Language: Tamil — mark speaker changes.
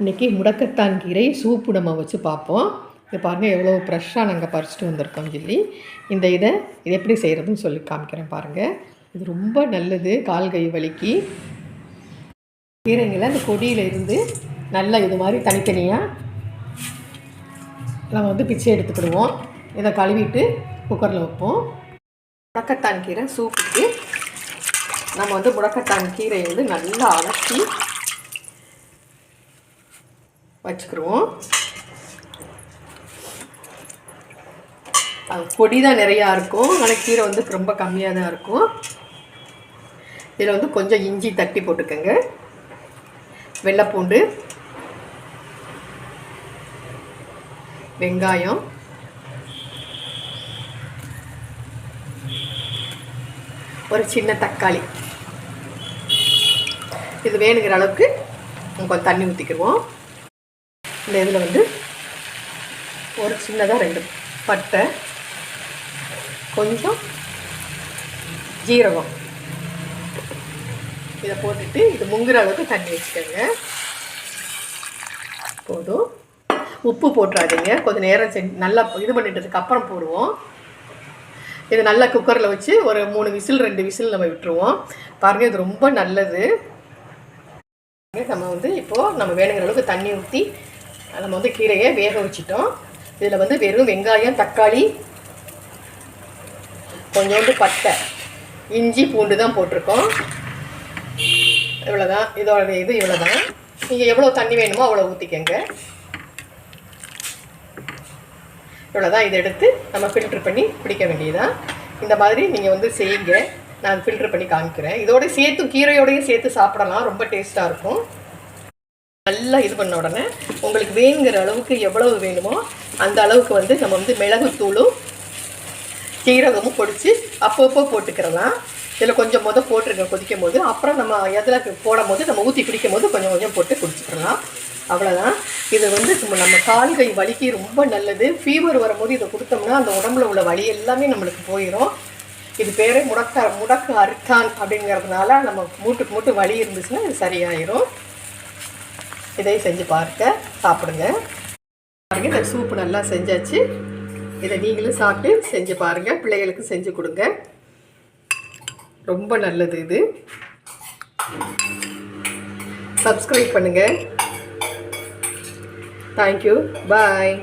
Speaker 1: இன்றைக்கி முடக்கத்தான் கீரை சூப்பு நம்ம வச்சு பார்ப்போம். இது பாருங்கள் எவ்வளோ ஃப்ரெஷ்ஷாக நாங்கள் பறிச்சுட்டு வந்திருக்கோம் சொல்லி இந்த இதை இது எப்படி செய்கிறதுன்னு சொல்லி காமிக்கிறேன் பாருங்கள் இது ரொம்ப நல்லது கால் கை வலிக்கு. கீரைங்களை அந்த கொடியில் இருந்து நல்லா இது மாதிரி தனித்தனியாக நம்ம வந்து பிச்சை எடுத்துக்கிடுவோம். இதை கழுவிட்டு குக்கரில் வைப்போம். முடக்கத்தான் கீரை சூப்புக்கு. நம்ம வந்து முடக்கத்தான் கீரையை வந்து நல்லா அலசி வச்சுக்கிடுவோம் பொடி தான் நிறையா இருக்கும். ஆனால் கீரை வந்து ரொம்ப கம்மியாக தான் இருக்கும். இதில் வந்து கொஞ்சம் இஞ்சி தட்டி போட்டுக்கோங்க. வெள்ளைப்பூண்டு வெங்காயம் ஒரு சின்ன தக்காளி. இது வேணுங்கிற அளவுக்கு கொஞ்சம் தண்ணி ஊற்றிக்கிடுவோம் இந்த இதில் வந்து ஒரு சின்னதாக ரெண்டு பட்டை கொஞ்சம் ஜீரகம். இதை போட்டுட்டு இது முங்குற அளவுக்கு தண்ணி வச்சுக்கோங்க. போதும். உப்பு போட்டுறாதீங்க. கொஞ்சம் நேரம் செஞ்சு நல்லா இது பண்ணிட்டதுக்கு அப்புறம் போடுவோம். இது நல்லா குக்கரில் வச்சு ஒரு மூணு விசில் ரெண்டு விசில் நம்ம விட்டுருவோம். பாருங்கள் இது ரொம்ப நல்லது. நம்ம வந்து இப்போது நம்ம வேணுங்கிற அளவுக்கு தண்ணி ஊற்றி நம்ம வந்து கீரையை வேக வச்சிட்டோம். இதில் வந்து வெறும் வெங்காயம் தக்காளி கொஞ்சோண்டு பட்டை இஞ்சி பூண்டு தான் போட்டிருக்கோம். இவ்வளோதான் இதோட இது இவ்வளோ தான் நீங்கள் எவ்வளோ தண்ணி வேணுமோ அவ்வளோ ஊற்றிக்கங்க இவ்வளோ தான் இதை எடுத்து நம்ம ஃபில்ட்ரு பண்ணி பிடிக்க வேண்டியதான் இந்த மாதிரி நீங்கள் வந்து செய்யுங்க. நான் ஃபில்ட்ரு பண்ணி காமிக்கிறேன். இதோட சேர்த்து கீரையோடையும் சேர்த்து சாப்பிடலாம். ரொம்ப டேஸ்ட்டாக இருக்கும். நல்லா இது பண்ண உடனே உங்களுக்கு வேணுங்கிற அளவுக்கு எவ்வளவு வேணுமோ அந்த அளவுக்கு வந்து நம்ம வந்து மிளகுத்தூளும் சீரகமும் பொடிச்சு அப்பப்போ போட்டுக்கிறலாம். இதில் கொஞ்சம் முத போட்டுருங்க கொதிக்கும் போது அப்புறம் நம்ம எதில் போடும் போது நம்ம ஊற்றி குடிக்கும் போது கொஞ்சம் கொஞ்சம் போட்டு குடிச்சிக்கலாம். அவ்வளோதான் இது வந்து நம்ம கால் கை வலிக்கு ரொம்ப நல்லது. ஃபீவர் வரும்போது இதை கொடுத்தோம்னா அந்த உடம்புல உள்ள வலி எல்லாமே நம்மளுக்கு போயிடும் இது பேரே முடக்க முடக்கு அறுக்கான் அப்படிங்கிறதுனால நம்ம மூட்டுக்கு மூட்டு வலி இருந்துச்சுன்னா இது சரியாயிரும். இதை செஞ்சு பார்க்க சாப்பிடுங்க. பாருங்கள் இந்த சூப்பு நல்லா செஞ்சாச்சு. இதை நீங்களும் சாப்பிட்டு செஞ்சு பாருங்கள் பிள்ளைகளுக்கு செஞ்சு கொடுங்க. ரொம்ப நல்லது இது. சப்ஸ்கிரைப் பண்ணுங்கள் தேங்க்யூ பாய்